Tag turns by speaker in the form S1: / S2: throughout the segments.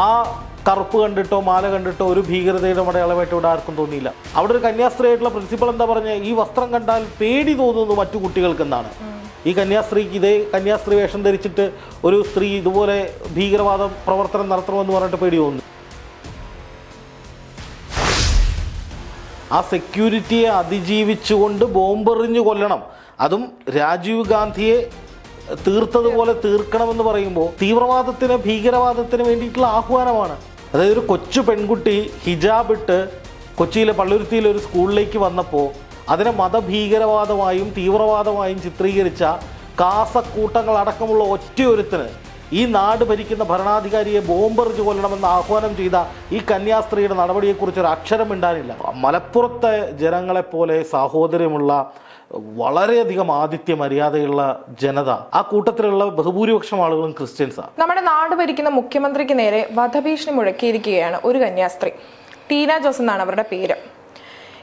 S1: ആ കറുപ്പ് കണ്ടിട്ടോ മാല കണ്ടിട്ടോ ഒരു ഭീകരതയുടെ അടയാളമായിട്ട് ഇവിടെ ആർക്കും തോന്നിയില്ല. അവിടെ ഒരു കന്യാസ്ത്രീയായിട്ടുള്ള പ്രിൻസിപ്പൾ എന്താ പറഞ്ഞ ഈ വസ്ത്രം കണ്ടാൽ പേടി തോന്നുന്നു മറ്റു കുട്ടികൾക്ക് എന്നാണ് ഈ കന്യാസ്ത്രീക്ക് ഇതേ കന്യാസ്ത്രീ വേഷം ധരിച്ചിട്ട് ഒരു സ്ത്രീ ഇതുപോലെ ഭീകരവാദ പ്രവർത്തനം നടത്തണമെന്ന് പറഞ്ഞിട്ട് പേടി തോന്നുന്നു. ആ സെക്യൂരിറ്റിയെ അതിജീവിച്ചുകൊണ്ട് ബോംബെറിഞ്ഞു കൊല്ലണം. അതും രാജീവ് ഗാന്ധിയെ തീർത്തതുപോലെ തീർക്കണമെന്ന് പറയുമ്പോൾ തീവ്രവാദത്തിന് ഭീകരവാദത്തിന് വേണ്ടിയിട്ടുള്ള ആഹ്വാനമാണ്. അതായത് ഒരു കൊച്ചു പെൺകുട്ടി ഹിജാബ് ഇട്ട് കൊച്ചിയിലെ പള്ളുരുത്തിയിലെ ഒരു സ്കൂളിലേക്ക് വന്നപ്പോൾ അതിനെ മതഭീകരവാദമായും തീവ്രവാദമായും ചിത്രീകരിച്ച കാസക്കൂട്ടങ്ങൾ അടക്കമുള്ള ഒറ്റയൊരുത്തിന് ഈ നാട് ഭരിക്കുന്ന ഭരണാധികാരിയെ ബോംബെറിഞ്ച് കൊല്ലണമെന്ന് ആഹ്വാനം ചെയ്ത ഈ കന്യാസ്ത്രീയുടെ നടപടിയെക്കുറിച്ച് ഒരു അക്ഷരം മിണ്ടാനില്ല. മലപ്പുറത്തെ ജനങ്ങളെപ്പോലെ സാഹോദര്യമുള്ള വളരെയധികം ആതിഥ്യ മര്യാദയുള്ള ജനത. ആ കൂട്ടത്തിലുള്ള ബഹുഭൂരിപക്ഷം ആളുകളും ക്രിസ്ത്യൻസാണ്
S2: നമ്മുടെ നാട് ഭരിക്കുന്ന മുഖ്യമന്ത്രിക്ക് നേരെ വധഭീഷണി മുഴക്കിയിരിക്കുകയാണ് ഒരു കന്യാസ്ത്രീ. ടീന ജോസ് എന്നാണ് അവരുടെ പേര്.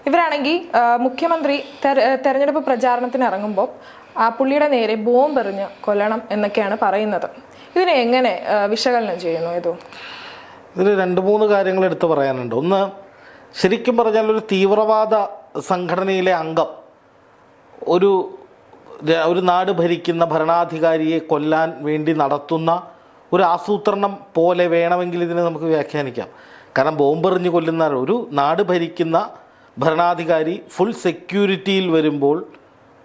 S2: ഇവരാണെങ്കിൽ മുഖ്യമന്ത്രി തെര- തെരഞ്ഞെടുപ്പ് പ്രചാരണത്തിന് ഇറങ്ങുമ്പോൾ ആ പുള്ളിയുടെ നേരെ ബോംബ് എറിഞ്ഞ് കൊല്ലണം എന്നൊക്കെയാണ് പറയുന്നത്. ഇതിനെ എങ്ങനെ വിശകലനം ചെയ്യുന്നു ഇതോ?
S1: ഇതിൽ രണ്ട് മൂന്ന് കാര്യങ്ങൾ എടുത്തു പറയാനുണ്ട്. ഒന്ന് ശരിക്കും പറഞ്ഞാൽ ഒരു തീവ്രവാദ സംഘടനയിലെ അംഗം ഒരു ഒരു നാട് ഭരിക്കുന്ന ഭരണാധികാരിയെ കൊല്ലാൻ വേണ്ടി നടത്തുന്ന ഒരു ആസൂത്രണം പോലെ വേണമെങ്കിൽ ഇതിനെ നമുക്ക് വ്യാഖ്യാനിക്കാം. കാരണം ബോംബെറിഞ്ഞ് കൊല്ലുന്ന ഒരു നാട് ഭരിക്കുന്ന ഭരണാധികാരി ഫുൾ സെക്യൂരിറ്റിയിൽ വരുമ്പോൾ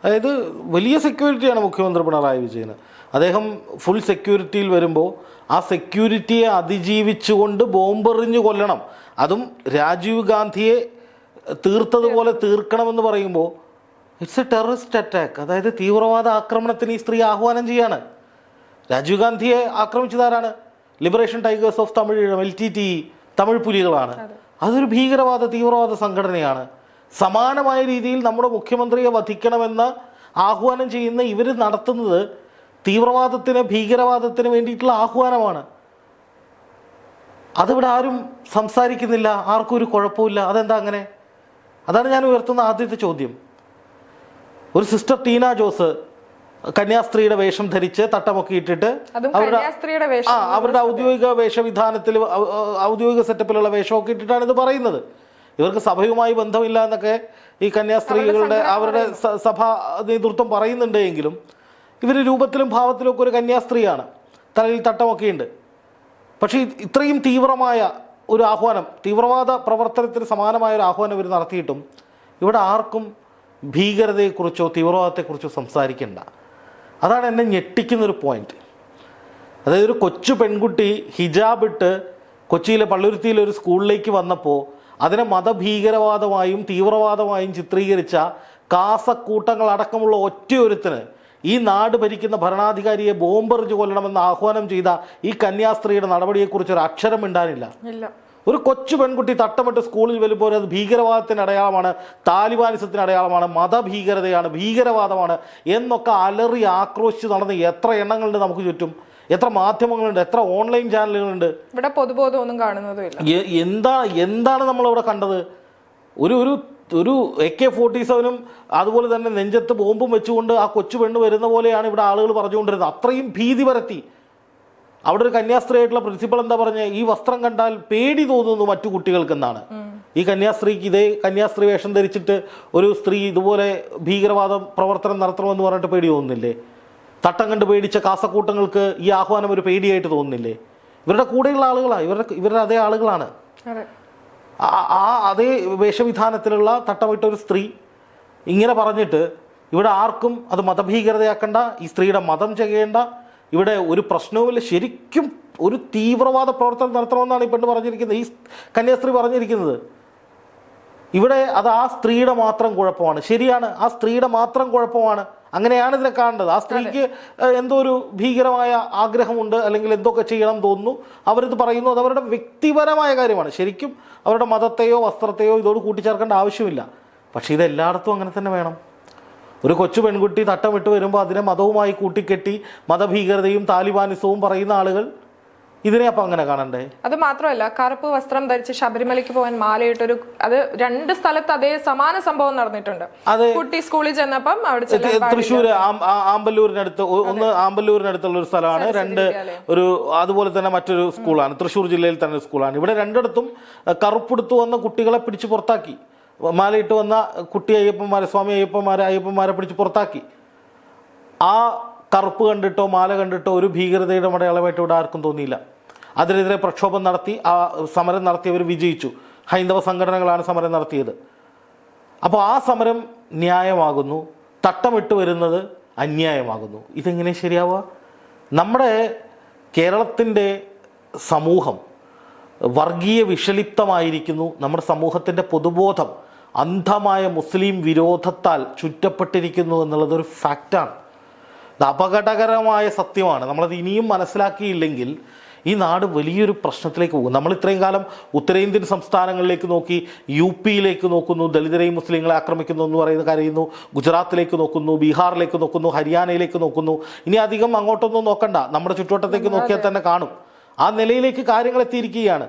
S1: അതായത് വലിയ സെക്യൂരിറ്റിയാണ് മുഖ്യമന്ത്രി പിണറായി വിജയന് അദ്ദേഹം ഫുൾ സെക്യൂരിറ്റിയിൽ വരുമ്പോൾ ആ സെക്യൂരിറ്റിയെ അതിജീവിച്ചുകൊണ്ട് ബോംബെറിഞ്ഞ് കൊല്ലണം. അതും രാജീവ് ഗാന്ധിയെ തീർത്തതുപോലെ തീർക്കണമെന്ന് പറയുമ്പോൾ ഇറ്റ്സ് എ ടെററിസ്റ്റ് അറ്റാക്ക് അതായത് തീവ്രവാദ ആക്രമണത്തിന് ഈ സ്ത്രീ ആഹ്വാനം ചെയ്യാണ്. രാജീവ് ഗാന്ധിയെ ആക്രമിച്ചതാരാണ്? Liberation tigers of Tamil L T T Tamil പുലികളാണ്. അതൊരു ഭീകരവാദ തീവ്രവാദ സംഘടനയാണ്. സമാനമായ രീതിയിൽ നമ്മുടെ മുഖ്യമന്ത്രിയെ വധിക്കണമെന്ന് ആഹ്വാനം ചെയ്യുന്ന ഇവർ നടത്തുന്നത് തീവ്രവാദത്തിന് ഭീകരവാദത്തിന് വേണ്ടിയിട്ടുള്ള ആഹ്വാനമാണ്. അതിവിടെ ആരും സംസാരിക്കുന്നില്ല. ആർക്കും ഒരു കുഴപ്പമില്ല അതെന്താ അങ്ങനെ? അതാണ് ഞാൻ ഉയർത്തുന്ന ആദ്യത്തെ ചോദ്യം. ഒരു സിസ്റ്റർ ടീന ജോസ് കന്യാസ്ത്രീയുടെ വേഷം ധരിച്ച് തട്ടമൊക്കെ ഇട്ടിട്ട് അവരുടെ ആ അവരുടെ ഔദ്യോഗിക വേഷവിധാനത്തിൽ ഔദ്യോഗിക സെറ്റപ്പിലുള്ള വേഷമൊക്കെ ഇട്ടിട്ടാണ് ഇത് പറയുന്നത്. ഇവർക്ക് സഭയുമായി ബന്ധമില്ല എന്നൊക്കെ ഈ കന്യാസ്ത്രീകളുടെ അവരുടെ സഭ നേതൃത്വം പറയുന്നുണ്ട് എങ്കിലും ഇവർ രൂപത്തിലും ഭാവത്തിലും ഒക്കെ ഒരു കന്യാസ്ത്രീയാണ്. തലയിൽ തട്ടമൊക്കെ ഉണ്ട്. പക്ഷേ ഇത്രയും തീവ്രമായ ഒരു ആഹ്വാനം തീവ്രവാദ പ്രവർത്തനത്തിന് സമാനമായ ഒരു ആഹ്വാനം ഇവർ നടത്തിയിട്ടും ഇവിടെ ആർക്കും ഭീകരതയെക്കുറിച്ചോ തീവ്രവാദത്തെക്കുറിച്ചോ സംസാരിക്കേണ്ട. അതാണ് എന്നെ ഞെട്ടിക്കുന്നൊരു പോയിന്റ് അതായത് ഒരു കൊച്ചു പെൺകുട്ടി ഹിജാബ് ഇട്ട് കൊച്ചിയിലെ പള്ളുരുത്തിയിലെ ഒരു സ്കൂളിലേക്ക് വന്നപ്പോൾ അതിനെ മതഭീകരവാദമായും തീവ്രവാദമായും ചിത്രീകരിച്ച കാസക്കൂട്ടങ്ങൾ അടക്കമുള്ള ഒറ്റയൊരുത്തിന് ഈ നാട് ഭരിക്കുന്ന ഭരണാധികാരിയെ ബോംബെറിഞ്ഞു കൊല്ലണമെന്ന് ആഹ്വാനം ചെയ്ത ഈ കന്യാസ്ത്രീയുടെ നടപടിയെക്കുറിച്ച് ഒരു അക്ഷരം മിണ്ടാനില്ല.
S2: ഇല്ല.
S1: ഒരു കൊച്ചു പെൺകുട്ടി തട്ടമിട്ട് സ്കൂളിൽ വരുമ്പോൾ അത് ഭീകരവാദത്തിന് അടയാളമാണ് താലിബാനിസത്തിന് അടയാളമാണ് മതഭീകരതയാണ് ഭീകരവാദമാണ് എന്നൊക്കെ അലറി ആക്രോശിച്ച് നടന്ന് എത്ര എണ്ണങ്ങളുണ്ട് നമുക്ക് ചുറ്റും എത്ര മാധ്യമങ്ങളുണ്ട് എത്ര ഓൺലൈൻ ചാനലുകളുണ്ട്.
S2: ഇവിടെ പൊതുബോധം ഒന്നും കാണുന്നത്
S1: എന്താ എന്താണ് നമ്മളിവിടെ കണ്ടത്? ഒരു ഒരു ഒരു എ കെ ഫോർട്ടി സെവനും അതുപോലെ തന്നെ നെഞ്ചത്ത് ബോംബും വെച്ചുകൊണ്ട് ആ കൊച്ചു പെണ്ണ് വരുന്ന പോലെയാണ് ഇവിടെ ആളുകൾ പറഞ്ഞുകൊണ്ടിരുന്നത്. അത്രയും ഭീതി പരത്തി. അവിടെ ഒരു കന്യാസ്ത്രീയായിട്ടുള്ള പ്രിൻസിപ്പൾ എന്താ പറഞ്ഞത് ഈ വസ്ത്രം കണ്ടാൽ പേടി തോന്നുന്നു മറ്റു കുട്ടികൾക്ക് എന്നാണ് ഈ കന്യാസ്ത്രീക്ക് ഇതേ കന്യാസ്ത്രീ വേഷം ധരിച്ചിട്ട് ഒരു സ്ത്രീ ഇതുപോലെ ഭീകരവാദം പ്രവർത്തനം നടത്തണമെന്ന് പറഞ്ഞിട്ട് പേടി തോന്നുന്നില്ലേ? തട്ടം കണ്ട് പേടിച്ച കാസക്കൂട്ടങ്ങൾക്ക് ഈ ആഹ്വാനം ഒരു പേടിയായിട്ട് തോന്നുന്നില്ലേ? ഇവരുടെ കൂടെയുള്ള ആളുകളാണ് ഇവരുടെ ഇവരുടെ അതേ ആളുകളാണ്. ആ- ആ അതേ വേഷവിധാനത്തിലുള്ള തട്ടമിട്ട ഒരു സ്ത്രീ ഇങ്ങനെ പറഞ്ഞിട്ട് ഇവിടെ ആർക്കും അത് മതഭീകരതയാക്കണ്ട ഈ സ്ത്രീയുടെ മതം ചെയ്യേണ്ട ഇവിടെ ഒരു പ്രശ്നവുമില്ല. ശരിക്കും ഒരു തീവ്രവാദ പ്രവർത്തനം നടത്തണമെന്നാണ് ഈ പെണ്ണ് പറഞ്ഞിരിക്കുന്നത്. ഈ കന്യാസ്ത്രീ പറഞ്ഞിരിക്കുന്നത്. ഇവിടെ അത് ആ സ്ത്രീയുടെ മാത്രം കുഴപ്പമാണ്. ശരിയാണ് ആ സ്ത്രീയുടെ മാത്രം കുഴപ്പമാണ്. അങ്ങനെയാണ് ഇതിനെ കാണേണ്ടത്. ആ സ്ത്രീക്ക് എന്തോ ഒരു ഭീകരമായ ആഗ്രഹമുണ്ട് അല്ലെങ്കിൽ എന്തൊക്കെ ചെയ്യണം എന്ന് തോന്നുന്നു. അവരിത് പറയുന്നു. അത് അവരുടെ വ്യക്തിപരമായ കാര്യമാണ്. ശരിക്കും അവരുടെ മതത്തെയോ വസ്ത്രത്തെയോ ഇതോട് കൂട്ടിച്ചേർക്കേണ്ട ആവശ്യമില്ല. പക്ഷേ ഇത് എല്ലായിടത്തും അങ്ങനെ തന്നെ വേണം. ഒരു കൊച്ചു പെൺകുട്ടി തട്ടം വിട്ട് വരുമ്പോൾ അതിനെ മതവുമായി കൂട്ടിക്കെട്ടി മതഭീകരതയും താലിബാനിസവും പറയുന്ന ആളുകൾ ഇതിനെ അപ്പൊ അങ്ങനെ കാണണ്ടേ?
S2: അത് മാത്രമല്ല കറുപ്പ് വസ്ത്രം ധരിച്ച് ശബരിമലയ്ക്ക് പോകാൻ മാലയിട്ടൊരു അത് രണ്ട് സ്ഥലത്ത് അതേ സമാന സംഭവം നടന്നിട്ടുണ്ട്. കുട്ടി സ്കൂളിൽ ചെന്നപ്പം അവിടെ.
S1: തൃശ്ശൂർ ആമ്പല്ലൂരിനടുത്ത് ഒന്ന് ആമ്പല്ലൂരിനടുത്തുള്ള ഒരു സ്ഥലമാണ്. രണ്ട് ഒരു അതുപോലെ തന്നെ മറ്റൊരു സ്കൂളാണ്. തൃശ്ശൂർ ജില്ലയിൽ തന്നെ സ്കൂളാണ്. ഇവിടെ രണ്ടിടത്തും കറുപ്പ് കറുപ്പെടുത്തു വന്ന കുട്ടികളെ പിടിച്ചു പുറത്താക്കി. മാലയിട്ട് വന്ന കുട്ടി അയ്യപ്പന്മാരെ സ്വാമി അയ്യപ്പന്മാരെ അയ്യപ്പന്മാരെ പിടിച്ച് പുറത്താക്കി. ആ കറുപ്പ് കണ്ടിട്ടോ മാല കണ്ടിട്ടോ ഒരു ഭീകരതയുടെ മടയാളമായിട്ട് ഇവിടെ ആർക്കും തോന്നിയില്ല. അതിനെതിരെ പ്രക്ഷോഭം നടത്തി ആ സമരം നടത്തിയവർ വിജയിച്ചു. ഹൈന്ദവ സംഘടനകളാണ് സമരം നടത്തിയത്. അപ്പോൾ ആ സമരം ന്യായമാകുന്നു. തട്ടമിട്ട് വരുന്നത് അന്യായമാകുന്നു. ഇതെങ്ങനെ ശരിയാവുക? നമ്മുടെ കേരളത്തിന്റെ സമൂഹം വർഗീയ വിഷലിപ്തമായിരിക്കുന്നു. നമ്മുടെ സമൂഹത്തിന്റെ പൊതുബോധം അന്ധമായ മുസ്ലിം വിരോധത്താൽ ചുറ്റപ്പെട്ടിരിക്കുന്നു എന്നുള്ളത് ഒരു ഫാക്റ്റാണ്. ഇത് അപകടകരമായ സത്യമാണ്. നമ്മളത് ഇനിയും മനസ്സിലാക്കിയില്ലെങ്കിൽ ഈ നാട് വലിയൊരു പ്രശ്നത്തിലേക്ക് പോകും. നമ്മൾ ഇത്രയും കാലം ഉത്തരേന്ത്യൻ സംസ്ഥാനങ്ങളിലേക്ക് നോക്കി യു പിയിലേക്ക് നോക്കുന്നു ദളിതരെയും മുസ്ലിങ്ങളെ ആക്രമിക്കുന്നു എന്ന് പറയുന്ന കരയുന്നു ഗുജറാത്തിലേക്ക് നോക്കുന്നു ബീഹാറിലേക്ക് നോക്കുന്നു ഹരിയാനയിലേക്ക് നോക്കുന്നു. ഇനി അധികം അങ്ങോട്ടൊന്നും നോക്കണ്ട. നമ്മുടെ ചുറ്റുവട്ടത്തേക്ക് നോക്കിയാൽ തന്നെ കാണും. ആ നിലയിലേക്ക് കാര്യങ്ങൾ എത്തിയിരിക്കുകയാണ്.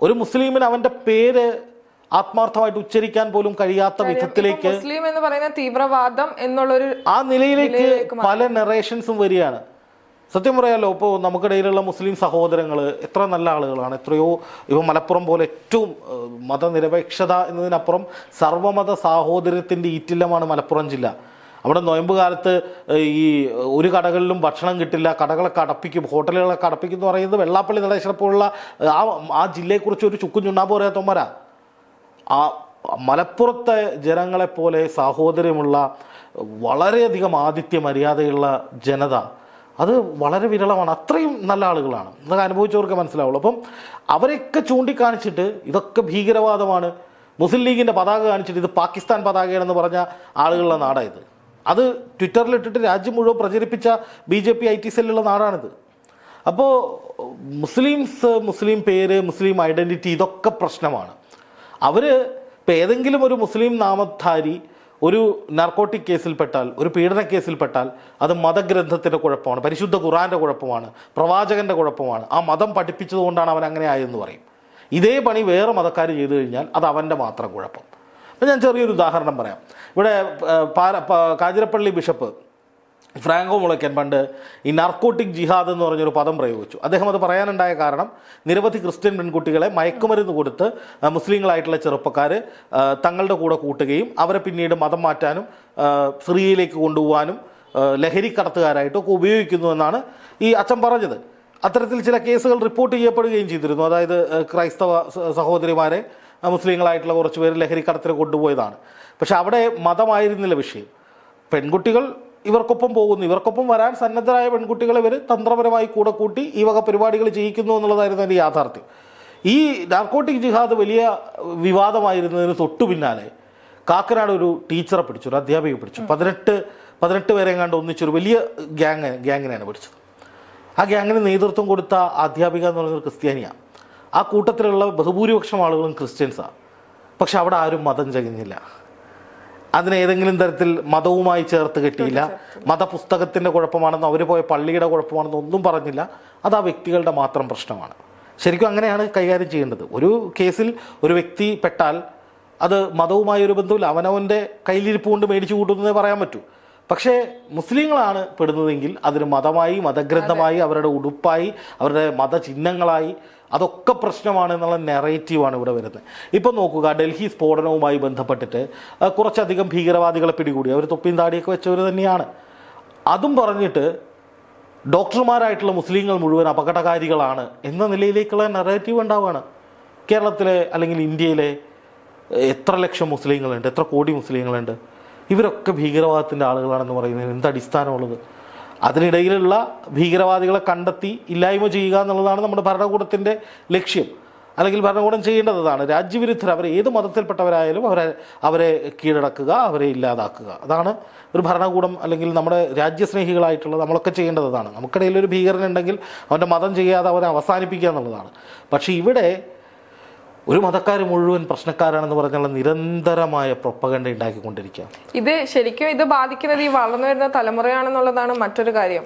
S1: ഒരു മുസ്ലിമിന് അവന്റെ പേര് ആത്മാർത്ഥമായിട്ട് ഉച്ചരിക്കാൻ പോലും കഴിയാത്ത വിധത്തിലേക്ക്
S2: മുസ്ലിം എന്ന് പറയുന്ന തീവ്രവാദം എന്നുള്ളൊരു
S1: ആ നിലയിലേക്ക് പല നെറേഷൻസും വരികയാണ്. സത്യം പറയാലോ ഇപ്പോൾ നമുക്കിടയിലുള്ള മുസ്ലിം സഹോദരങ്ങൾ എത്ര നല്ല ആളുകളാണ്. എത്രയോ ഇപ്പോൾ മലപ്പുറം പോലെ ഏറ്റവും മതനിരപേക്ഷത എന്നതിനപ്പുറം സർവമത സാഹോദര്യത്തിന്റെ ഈറ്റില്ലമാണ് മലപ്പുറം ജില്ല. അവിടെ നോയമ്പ് കാലത്ത് ഈ ഒരു കടകളിലും ഭക്ഷണം കിട്ടില്ല. കടകളൊക്കെ അടപ്പിക്കും. ഹോട്ടലുകളൊക്കെ അടപ്പിക്കും എന്ന് പറയുന്നത് വെള്ളാപ്പള്ളി നടേശ്വരം പോലുള്ള ആ ആ ജില്ലയെക്കുറിച്ച് ഒരു ചുക്കും ചുണ്ണാമ്പ് പറയാത്തവന്മാരാ ആ മലപ്പുറത്തെ ജനങ്ങളെപ്പോലെ സാഹോദര്യമുള്ള വളരെയധികം ആതിഥ്യ മര്യാദയുള്ള ജനത അത് വളരെ വിരളമാണ്. അത്രയും നല്ല ആളുകളാണ്. അതൊക്കെ അനുഭവിച്ചവർക്ക് മനസ്സിലാവുള്ളൂ. അപ്പം അവരെയൊക്കെ ചൂണ്ടിക്കാണിച്ചിട്ട് ഇതൊക്കെ ഭീകരവാദമാണ്. മുസ്ലിം ലീഗിന്റെ പതാക കാണിച്ചിട്ട് ഇത് പാകിസ്ഥാൻ പതാകയാണെന്ന് പറഞ്ഞ ആളുകളുടെ നാടായത് അത് ട്വിറ്ററിലിട്ടിട്ട് രാജ്യം മുഴുവൻ പ്രചരിപ്പിച്ച B J P I T സെല്ലുള്ള നാടാണിത്. അപ്പോൾ മുസ്ലിംസ് മുസ്ലിം പേര് മുസ്ലിം ഐഡന്റിറ്റി ഇതൊക്കെ പ്രശ്നമാണ്. അവർ ഇപ്പം ഏതെങ്കിലും ഒരു മുസ്ലിം നാമധാരി ഒരു നാർക്കോട്ടിക് കേസിൽപ്പെട്ടാൽ ഒരു പീഡന കേസിൽപ്പെട്ടാൽ അത് മതഗ്രന്ഥത്തിന്റെ കുഴപ്പമാണ് പരിശുദ്ധ ഖുറാന്റെ കുഴപ്പമാണ് പ്രവാചകന്റെ കുഴപ്പമാണ്. ആ മതം പഠിപ്പിച്ചതുകൊണ്ടാണ് അവൻ അങ്ങനെ ആയെന്ന് പറയും. ഇതേ പണി വേറെ മതക്കാർ ചെയ്തു കഴിഞ്ഞാൽ അത് അവന്റെ മാത്രം കുഴപ്പം. അപ്പം ഞാൻ ചെറിയൊരു ഉദാഹരണം പറയാം. ഇവിടെ കാജിരപ്പള്ളി ബിഷപ്പ് ഫ്രാങ്കോ മുളയ്ക്കൻ പണ്ട് ഈ നർക്കോട്ടിക് ജിഹാദ് എന്ന് പറഞ്ഞൊരു പദം പ്രയോഗിച്ചു. അദ്ദേഹം അത് പറയാനുണ്ടായ കാരണം നിരവധി ക്രിസ്ത്യൻ പെൺകുട്ടികളെ മയക്കുമരുന്ന് കൊടുത്ത് മുസ്ലിങ്ങളായിട്ടുള്ള ചെറുപ്പക്കാർ തങ്ങളുടെ കൂടെ കൂട്ടുകയും അവരെ പിന്നീട് മതം മാറ്റാനും സിറിയയിലേക്ക് കൊണ്ടുപോകാനും ലഹരിക്കടത്തുകാരായിട്ടൊക്കെ ലഹരി കടത്തുകാരായിട്ടൊക്കെ ഉപയോഗിക്കുന്നു എന്നാണ് ഈ അച്ഛൻ പറഞ്ഞത്. അത്തരത്തിൽ ചില കേസുകൾ റിപ്പോർട്ട് ചെയ്യപ്പെടുകയും ചെയ്തിരുന്നു. അതായത് ക്രൈസ്തവ സഹോദരിമാരെ മുസ്ലിങ്ങളായിട്ടുള്ള കുറച്ച് പേര് ലഹരി കടത്തിന് കൊണ്ടുപോയതാണ്. പക്ഷെ അവിടെ മതമായിരുന്നില്ല വിഷയം. പെൺകുട്ടികൾ ഇവർക്കൊപ്പം പോകുന്നു. ഇവർക്കൊപ്പം വരാൻ സന്നദ്ധരായ പെൺകുട്ടികളെ ഇവർ തന്ത്രപരമായി കൂടെ കൂട്ടി ഈ വക പരിപാടികൾ ചെയ്യിക്കുന്നു എന്നുള്ളതായിരുന്നു അതിന്റെ യാഥാർത്ഥ്യം. ഈ നാർക്കോട്ടിക് ജിഹാദ് വലിയ വിവാദമായിരുന്നതിന് തൊട്ടു പിന്നാലെ കാക്കനാട് ഒരു ടീച്ചറെ പിടിച്ചു ഒരു അധ്യാപിക പിടിച്ചു. പതിനെട്ട് പതിനെട്ട് പേരെ കണ്ട് ഒന്നിച്ചൊരു വലിയ ഗ്യാങ് ഗ്യാങ്ങിനെയാണ് പിടിച്ചത്. ആ ഗ്യാങ്ങിന് നേതൃത്വം കൊടുത്ത അധ്യാപിക എന്ന് പറയുന്നത് ക്രിസ്ത്യാനിയാണ് ആ കൂട്ടത്തിലുള്ള ബഹുഭൂരിപക്ഷം ആളുകളും ക്രിസ്ത്യൻസാണ് പക്ഷെ അവിടെ ആരും മതം ചകഞ്ഞില്ല. അതിന് ഏതെങ്കിലും തരത്തിൽ മതവുമായി ചേർത്ത് കെട്ടിയില്ല. മതപുസ്തകത്തിന്റെ കുഴപ്പമാണെന്നോ അവർ പോയ പള്ളിയുടെ കുഴപ്പമാണെന്നോ ഒന്നും പറഞ്ഞില്ല. അത് ആ വ്യക്തികളുടെ മാത്രം പ്രശ്നമാണ്. ശരിക്കും അങ്ങനെയാണ് കൈകാര്യം ചെയ്യേണ്ടത്. ഒരു കേസിൽ ഒരു വ്യക്തി പെട്ടാൽ അത് മതവുമായി ഒരു ബന്ധമില്ല അവനവന്റെ കയ്യിലിരിപ്പ് കൊണ്ട് മേടിച്ചു കൂട്ടുന്നതേ പറയാൻ പറ്റൂ. പക്ഷേ മുസ്ലിങ്ങളാണ് പെടുന്നതെങ്കിൽ അതിന് മതമായി മതഗ്രന്ഥമായി അവരുടെ ഉടുപ്പായി അവരുടെ മതചിഹ്നങ്ങളായി അതൊക്കെ പ്രശ്നമാണ് എന്നുള്ള നെറേറ്റീവാണ് ഇവിടെ വരുന്നത്. ഇപ്പം നോക്കുക ഡൽഹി സ്ഫോടനവുമായി ബന്ധപ്പെട്ടിട്ട് കുറച്ചധികം ഭീകരവാദികളെ പിടികൂടി. അവർ തൊപ്പിയും താടിയൊക്കെ വെച്ചവർ തന്നെയാണ്. അതും പറഞ്ഞിട്ട് ഡോക്ടർമാരായിട്ടുള്ള മുസ്ലിങ്ങൾ മുഴുവൻ അപകടകാരികളാണ് എന്ന നിലയിലേക്കുള്ള നെറേറ്റീവ് ഉണ്ടാവുകയാണ്. കേരളത്തിലെ അല്ലെങ്കിൽ ഇന്ത്യയിലെ എത്ര ലക്ഷം മുസ്ലിങ്ങളുണ്ട് എത്ര കോടി മുസ്ലിങ്ങളുണ്ട്? ഇവരൊക്കെ ഭീകരവാദത്തിന്റെ ആളുകളാണെന്ന് പറയുന്നതിന് എന്ത് അടിസ്ഥാനമുള്ളത്? അതിനിടയിലുള്ള ഭീകരവാദികളെ കണ്ടെത്തി ഇല്ലായ്മ ചെയ്യുക എന്നുള്ളതാണ് നമ്മുടെ ഭരണകൂടത്തിന്റെ ലക്ഷ്യം. അല്ലെങ്കിൽ ഭരണകൂടം ചെയ്യേണ്ടത് അതാണ്. രാജ്യവിരുദ്ധർ അവർ ഏത് മതത്തിൽപ്പെട്ടവരായാലും അവരെ അവരെ കീഴടക്കുക അവരെ ഇല്ലാതാക്കുക. അതാണ് ഒരു ഭരണകൂടം അല്ലെങ്കിൽ നമ്മുടെ രാജ്യസ്നേഹികളായിട്ടുള്ള നമ്മളൊക്കെ ചെയ്യേണ്ടത് അതാണ്. നമുക്കിടയിൽ ഒരു ഭീകരനുണ്ടെങ്കിൽ അവന്റെ മതം ചെയ്യാതെ അവനെ അവസാനിപ്പിക്കുക എന്നുള്ളതാണ്. പക്ഷേ ഇവിടെ ഒരു മതക്കാർ മുഴുവൻ പ്രശ്നക്കാരാണെന്ന് പറഞ്ഞുള്ള നിരന്തരമായ പ്രൊപ്പകണ്ട ഉണ്ടാക്കിക്കൊണ്ടിരിക്കുക
S2: ഇത് ശരിക്കും ഇത് ബാധിക്കുന്നത് ഈ വളർന്നു വരുന്ന തലമുറയാണെന്നുള്ളതാണ് മറ്റൊരു കാര്യം.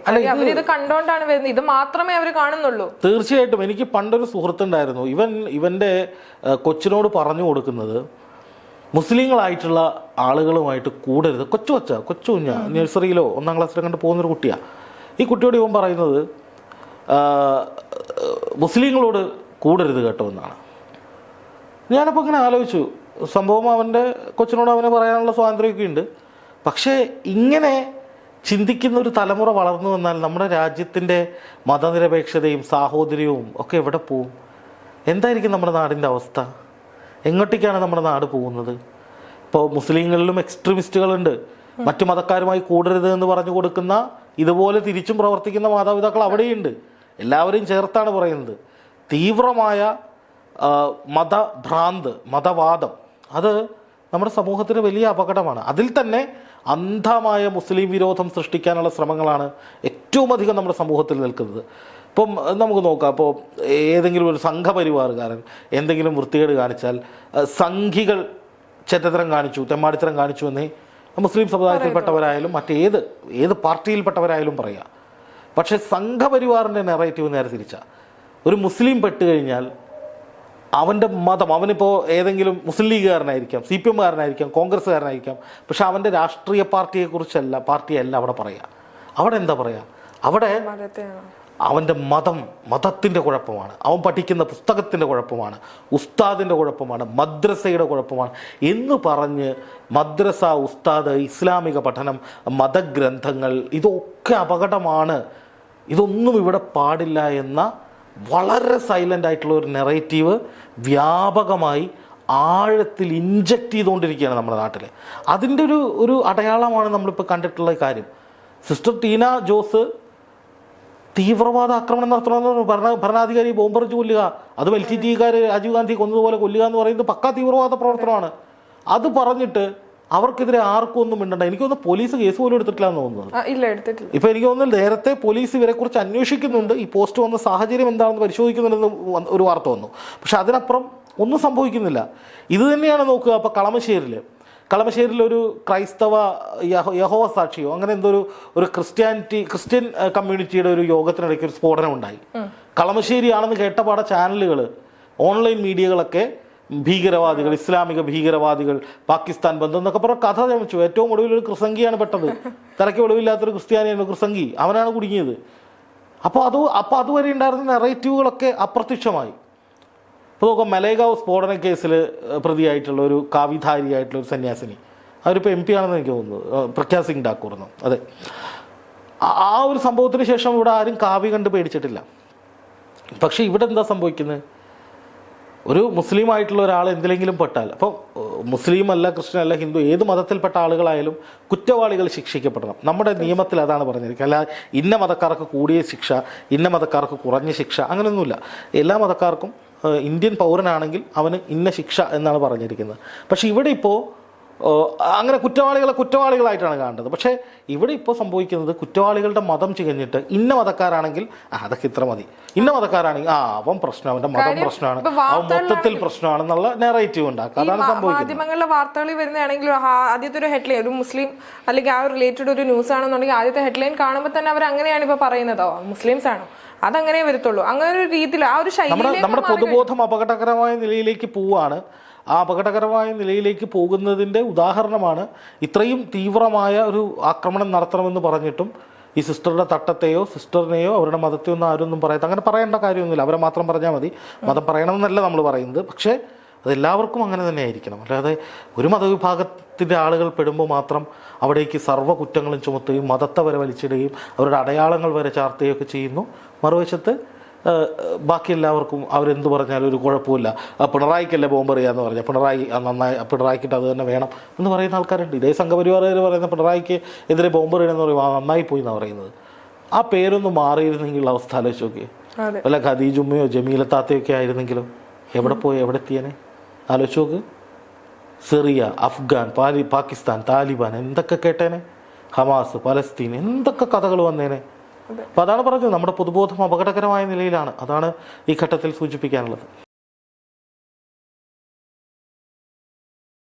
S2: ഇത് കണ്ടോണ്ടാണ് വരുന്നത്. ഇത് മാത്രമേ അവർ കാണുന്നുള്ളൂ.
S1: തീർച്ചയായിട്ടും. എനിക്ക് പണ്ടൊരു സുഹൃത്തുണ്ടായിരുന്നു. ഇവൻ ഇവന്റെ കൊച്ചിനോട് പറഞ്ഞു കൊടുക്കുന്നത് മുസ്ലിങ്ങളായിട്ടുള്ള ആളുകളുമായിട്ട് കൂടരുത്. കൊച്ചു കൊച്ച കൊച്ചു കുഞ്ഞ നഴ്സറിയിലോ ഒന്നാം ക്ലാസ്സിലോ കണ്ട് പോകുന്നൊരു കുട്ടിയാണ് ഈ കുട്ടിയോട് ഇവൻ പറയുന്നത് മുസ്ലിങ്ങളോട് കൂടരുത് കേട്ടോ എന്നാണ്. ഞാനപ്പോൾ ഇങ്ങനെ ആലോചിച്ചു. സംഭവം അവന്റെ കൊച്ചിനോട് അവന് പറയാനുള്ള സ്വാതന്ത്ര്യമൊക്കെ ഉണ്ട് പക്ഷേ ഇങ്ങനെ ചിന്തിക്കുന്ന ഒരു തലമുറ വളർന്നു വന്നാൽ നമ്മുടെ രാജ്യത്തിന്റെ മതനിരപേക്ഷതയും സാഹോദര്യവും ഒക്കെ എവിടെ പോവും? എന്തായിരിക്കും നമ്മുടെ നാടിന്റെ അവസ്ഥ? എങ്ങോട്ടേക്കാണ് നമ്മുടെ നാട് പോകുന്നത്? ഇപ്പോൾ മുസ്ലിങ്ങളിലും എക്സ്ട്രീമിസ്റ്റുകളുണ്ട്. മറ്റു മതക്കാരുമായി കൂടരുത് എന്ന് പറഞ്ഞു കൊടുക്കുന്ന ഇതുപോലെ തിരിച്ചും പ്രവർത്തിക്കുന്ന മാതാപിതാക്കൾ അവിടെയുണ്ട്. എല്ലാവരെയും ചേർത്താണ് പറയുന്നത്. തീവ്രമായ മതഭ്രാന്ത് മതവാദം. അത് നമ്മുടെ സമൂഹത്തിന് വലിയ അപകടമാണ്. അതിൽ തന്നെ അന്ധമായ മുസ്ലിം വിരോധം സൃഷ്ടിക്കാനുള്ള ശ്രമങ്ങളാണ് ഏറ്റവും അധികം നമ്മുടെ സമൂഹത്തിൽ നിൽക്കുന്നത്. ഇപ്പം നമുക്ക് നോക്കാം. ഇപ്പോൾ ഏതെങ്കിലും ഒരു സംഘപരിവാറുകാരൻ എന്തെങ്കിലും വൃത്തികേട് കാണിച്ചാൽ സംഘികൾ ചെറ്റത്തരം കാണിച്ചു തെമ്മാടിത്തരം കാണിച്ചു എന്നേ മുസ്ലിം സമുദായത്തിൽപ്പെട്ടവരായാലും മറ്റേത് ഏത് പാർട്ടിയിൽപ്പെട്ടവരായാലും പറയാം. പക്ഷേ സംഘപരിവാറിന്റെ നെറേറ്റീവ് നേരെ തിരിച്ചാണ് ഒരു മുസ്ലിം പെട്ട് കഴിഞ്ഞാൽ അവന്റെ മതം അവനിപ്പോൾ ഏതെങ്കിലും മുസ്ലിം ലീഗുകാരനായിരിക്കാം സി പി എമ്മുകാരനായിരിക്കാം കോൺഗ്രസ്സുകാരനായിരിക്കാം പക്ഷെ അവന്റെ രാഷ്ട്രീയ പാർട്ടിയെക്കുറിച്ചല്ല പാർട്ടിയല്ല അവിടെ പറയുക അവിടെ എന്താ പറയുക അവിടെ അവന്റെ മതം മതത്തിന്റെ കുഴപ്പമാണ്. അവൻ പഠിക്കുന്ന പുസ്തകത്തിന്റെ കുഴപ്പമാണ്. ഉസ്താദിന്റെ കുഴപ്പമാണ്. മദ്രസയുടെ കുഴപ്പമാണ്. എന്ന് പറഞ്ഞ് മദ്രസ ഉസ്താദ് ഇസ്ലാമിക പഠനം മതഗ്രന്ഥങ്ങൾ ഇതൊക്കെ അപകടമാണ്. ഇതൊന്നും ഇവിടെ പാടില്ല എന്ന വളരെ സൈലന്റ് ആയിട്ടുള്ള ഒരു നെറേറ്റീവ് വ്യാപകമായി ആഴത്തിൽ ഇൻജക്റ്റ് ചെയ്തുകൊണ്ടിരിക്കുകയാണ് നമ്മുടെ നാട്ടിൽ അതിന്റെ ഒരു ഒരു അടയാളമാണ് നമ്മളിപ്പോൾ കണ്ടിട്ടുള്ള കാര്യം. സിസ്റ്റർ ടീന ജോസ് തീവ്രവാദ ആക്രമണം നടത്തണമെന്ന് ഭരണ ഭരണാധികാരി ബോംബറിച്ച് കൊല്ലുക അതും എൽ ടി ടിക്കാർ രാജീവ് ഗാന്ധി കൊന്നതുപോലെ കൊല്ലുക എന്ന് പറയുന്നത് പക്കാ തീവ്രവാദ പ്രവർത്തനമാണ്. അത് പറഞ്ഞിട്ട് അവർക്കെതിരെ ആർക്കും ഒന്നും മിണ്ടണ്ട. എനിക്കൊന്ന് പോലീസ് കേസ് പോലും എടുത്തിട്ടില്ല എന്ന് തോന്നുന്നത്
S2: ഇല്ല എടുത്തിട്ടില്ല.
S1: ഇപ്പൊ എനിക്ക് തോന്നുന്നു നേരത്തെ പോലീസ് ഇവരെ കുറിച്ച് അന്വേഷിക്കുന്നുണ്ട്. ഈ പോസ്റ്റ് വന്ന സാഹചര്യം എന്താണെന്ന് പരിശോധിക്കുന്നുണ്ടെന്ന് ഒരു വാർത്ത വന്നു. പക്ഷെ അതിനപ്പുറം ഒന്നും സംഭവിക്കുന്നില്ല. ഇത് തന്നെയാണ് നോക്കുക അപ്പൊ കളമശ്ശേരിൽ കളമശ്ശേരിൽ ഒരു ക്രൈസ്തവ യഹോ യഹോവ സാക്ഷിയോ അങ്ങനെ എന്തോ ഒരു ഒരു ക്രിസ്ത്യാനിറ്റി ക്രിസ്ത്യൻ കമ്മ്യൂണിറ്റിയുടെ ഒരു യോഗത്തിനിടയ്ക്ക് ഒരു സ്ഫോടനം ഉണ്ടായി കളമശ്ശേരിയാണെന്ന് കേട്ടപാട ചാനലുകൾ ഓൺലൈൻ മീഡിയകളൊക്കെ ഭീകരവാദികൾ ഇസ്ലാമിക ഭീകരവാദികൾ പാകിസ്ഥാൻ ബന്ധം എന്നൊക്കെ പറഞ്ഞ കഥ ജമിച്ചു ഏറ്റവും ഒടുവിൽ ഒരു ക്രിസംഗിയാണ് പെട്ടത്. തലയ്ക്ക് ഒടുവില്ലാത്തൊരു ക്രിസ്ത്യാനിയാണ് ക്രിസംഗി. അവനാണ് കുടുങ്ങിയത്. അപ്പോൾ അത് അപ്പോൾ അതുവരെ ഉണ്ടായിരുന്ന നെറേറ്റീവുകളൊക്കെ അപ്രത്യക്ഷമായി. ഇപ്പോൾ നോക്കാം മലേഗാവ് സ്ഫോടന കേസിൽ പ്രതിയായിട്ടുള്ള ഒരു കാവിധാരിയായിട്ടുള്ള ഒരു സന്യാസിനി. അവരിപ്പോൾ എം പി ആണെന്ന് എനിക്ക് തോന്നുന്നത് പ്രഖ്യാ സിംഗ് ഠാക്കൂർ എന്ന്. അതെ. ആ ഒരു സംഭവത്തിന് ശേഷം ഇവിടെ ആരും കാവി കണ്ട് പേടിച്ചിട്ടില്ല. പക്ഷേ ഇവിടെ എന്താ സംഭവിക്കുന്നത് ഒരു മുസ്ലിം ആയിട്ടുള്ള ഒരാൾ എന്തിലെങ്കിലും പെട്ടാൽ അപ്പോൾ മുസ്ലിം അല്ല ക്രിസ്ത്യൻ അല്ല ഹിന്ദു ഏത് മതത്തിൽപ്പെട്ട ആളുകളായാലും കുറ്റവാളികൾ ശിക്ഷിക്കപ്പെടണം. നമ്മുടെ നിയമത്തിൽ അതാണ് പറഞ്ഞിരിക്കുക അല്ല ഇന്ന മതക്കാർക്ക് കൂടിയ ശിക്ഷ ഇന്ന മതക്കാർക്ക് കുറഞ്ഞ ശിക്ഷ അങ്ങനെയൊന്നുമില്ല. എല്ലാ മതക്കാർക്കും ഇന്ത്യൻ പൗരനാണെങ്കിൽ അവന് ഇന്ന ശിക്ഷ എന്നാണ് പറഞ്ഞിരിക്കുന്നത്. പക്ഷേ ഇവിടെ ഇപ്പോൾ അങ്ങനെ കുറ്റവാളികളെ കുറ്റവാളികളായിട്ടാണ് കാണേണ്ടത്. പക്ഷേ ഇവിടെ ഇപ്പോൾ സംഭവിക്കുന്നത് കുറ്റവാളികളുടെ മതം ചികഞ്ഞിട്ട് ഇന്ന മതക്കാരാണെങ്കിൽ അതൊക്കെ ഇത്ര മതി. ഇന്ന മതക്കാരാണെങ്കിൽ ആ അവൻ പ്രശ്നം അവന്റെ മതം പ്രശ്നമാണ്. അവൻ മൊത്തത്തിൽ പ്രശ്നമാണെന്നുള്ള നെറേറ്റീവ് ഉണ്ടാക്കുക അതാണ് സംഭവിക്കുന്നത്.
S2: മാധ്യമങ്ങളിലെ വാർത്തകളിൽ വരുന്നതാണെങ്കിൽ ആദ്യത്തെ ഒരു ഹെഡ്ലൈൻ ഒരു മുസ്ലിം അല്ലെങ്കിൽ ആ ഒരു റിലേറ്റഡ് ഒരു ന്യൂസ് ആണെന്നുണ്ടെങ്കിൽ ആദ്യത്തെ ഹെഡ്ലൈൻ കാണുമ്പോൾ തന്നെ അവർ അങ്ങനെയാണ് ഇപ്പൊ പറയുന്നതോ. മുസ്ലിംസ് ആണോ? അതങ്ങനെ വരത്തുള്ളൂ. അങ്ങനെ ഒരു രീതിയിൽ ആ ഒരു ശൈലി
S1: നമ്മുടെ പൊതുബോധം അപകടകരമായ നിലയിലേക്ക് പോവാണ്. ആ അപകടകരമായ നിലയിലേക്ക് പോകുന്നതിന്റെ ഉദാഹരണമാണ് ഇത്രയും തീവ്രമായ ഒരു ആക്രമണം നടത്തണമെന്ന് പറഞ്ഞിട്ടും ഈ സിസ്റ്ററുടെ തട്ടത്തെയോ സിസ്റ്ററിനെയോ അവരുടെ മതത്തെയോ ഒന്നും ആരും ഒന്നും പറയാത്ത അങ്ങനെ പറയേണ്ട കാര്യമൊന്നുമില്ല. അവരെ മാത്രം പറഞ്ഞാൽ മതി. മതം പറയണമെന്നല്ല നമ്മൾ പറയുന്നത്. പക്ഷേ അതെല്ലാവർക്കും അങ്ങനെ തന്നെ ആയിരിക്കണം അല്ലാതെ ഒരു മതവിഭാഗത്തിന്റെ ആളുകൾ പെടുമ്പോൾ മാത്രം അവിടേക്ക് സർവ കുറ്റങ്ങളും ചുമത്തുകയും മതത്തെ വരെ വലിച്ചിടുകയും അവരുടെ അടയാളങ്ങൾ വരെ ചാർത്തുകയൊക്കെ ചെയ്യുന്നു. മറുവശത്ത് ബാക്കി എല്ലാവർക്കും അവരെന്ത് പറഞ്ഞാലും ഒരു കുഴപ്പമില്ല. പിണറായിക്കല്ലേ ബോംബ് എറിയാന്ന് പറഞ്ഞാൽ പിണറായി നന്നായി പിണറായിക്കിട്ട് അത് തന്നെ വേണം എന്ന് പറയുന്ന ആൾക്കാരുണ്ട്. ഇതേ സംഘപരിവാറുകാർ പറയുന്ന പിണറായിക്ക് എതിരെ ബോംബ് എറിയണമെന്ന് പറയുമ്പോൾ നന്നായി പോയി എന്നാണ് പറയുന്നത്. ആ പേരൊന്ന് മാറിയിരുന്നെങ്കിൽ അവസ്ഥ ആലോചിച്ച് നോക്കി.
S2: അല്ല
S1: വല്ല ഖദീജുമ്മയോ ജമീലത്താത്തയൊക്കെ ആയിരുന്നെങ്കിലും എവിടെ പോയി എവിടെ എത്തിയനെ? ആലോചിച്ച് നോക്ക്. സിറിയ അഫ്ഗാൻ പാലി പാകിസ്ഥാൻ താലിബാൻ എന്തൊക്കെ കേട്ടേനെ? ഹമാസ് പലസ്തീൻ എന്തൊക്കെ കഥകൾ വന്നേനെ? അപ്പം അതാണ് പറഞ്ഞത്. നമ്മുടെ പൊതുബോധം അപകടകരമായ നിലയിലാണ്. അതാണ് ഈ ഘട്ടത്തിൽ സൂചിപ്പിക്കാനുള്ളത്.